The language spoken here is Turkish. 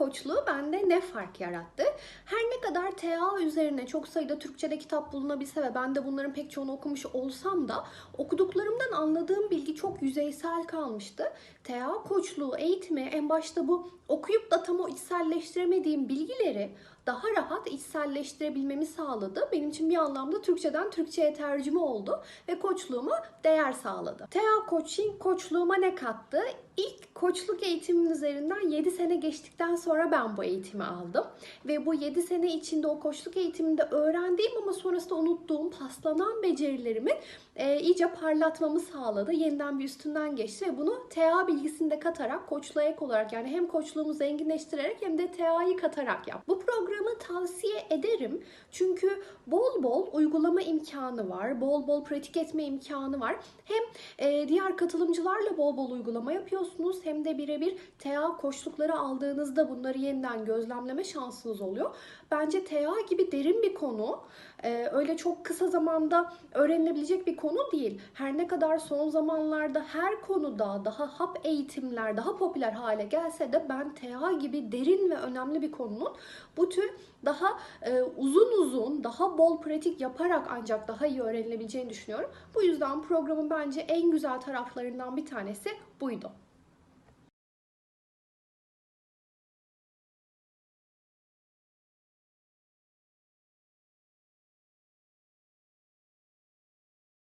koçluğu bende ne fark yarattı? Her ne kadar TA üzerine çok sayıda Türkçe'de kitap bulunabilse ve ben de bunların pek çoğunu okumuş olsam da okuduklarımdan anladığım bilgi çok yüzeysel kalmıştı. TA koçluğu eğitimi en başta bu okuyup da tam o içselleştiremediğim bilgileri daha rahat içselleştirebilmemi sağladı. Benim için bir anlamda Türkçeden Türkçe'ye tercüme oldu ve koçluğuma değer sağladı. TA Coaching koçluğuma ne kattı? İlk koçluk eğitimin üzerinden 7 sene geçtikten sonra ben bu eğitimi aldım. Ve bu 7 sene içinde o koçluk eğitiminde öğrendiğim ama sonrasında unuttuğum paslanan becerilerimi e, iyice parlatmamı sağladı. Yeniden bir üstünden geçti ve bunu TA bilgisini de katarak koçluğa ek olarak yani hem koçluğumu zenginleştirerek hem de TA'yı katarak yap. Bu programı tavsiye ederim. Çünkü bol bol uygulama imkanı var. Bol bol pratik etme imkanı var. Hem e, diğer katılımcılarla bol bol uygulama yapıyorsunuz hem de birebir TA koçlukları aldığınızda bunları yeniden gözlemleme şansınız oluyor. Bence TA gibi derin bir konu e, öyle çok kısa zamanda öğrenilebilecek bir konu değil. Her ne kadar son zamanlarda her konuda daha hap eğitimler daha popüler hale gelse de ben TA gibi derin ve önemli bir konunun bu tür daha e, uzun uzun, daha bol pratik yaparak ancak daha iyi öğrenilebileceğini düşünüyorum. Bu yüzden programın bence en güzel taraflarından bir tanesi buydu.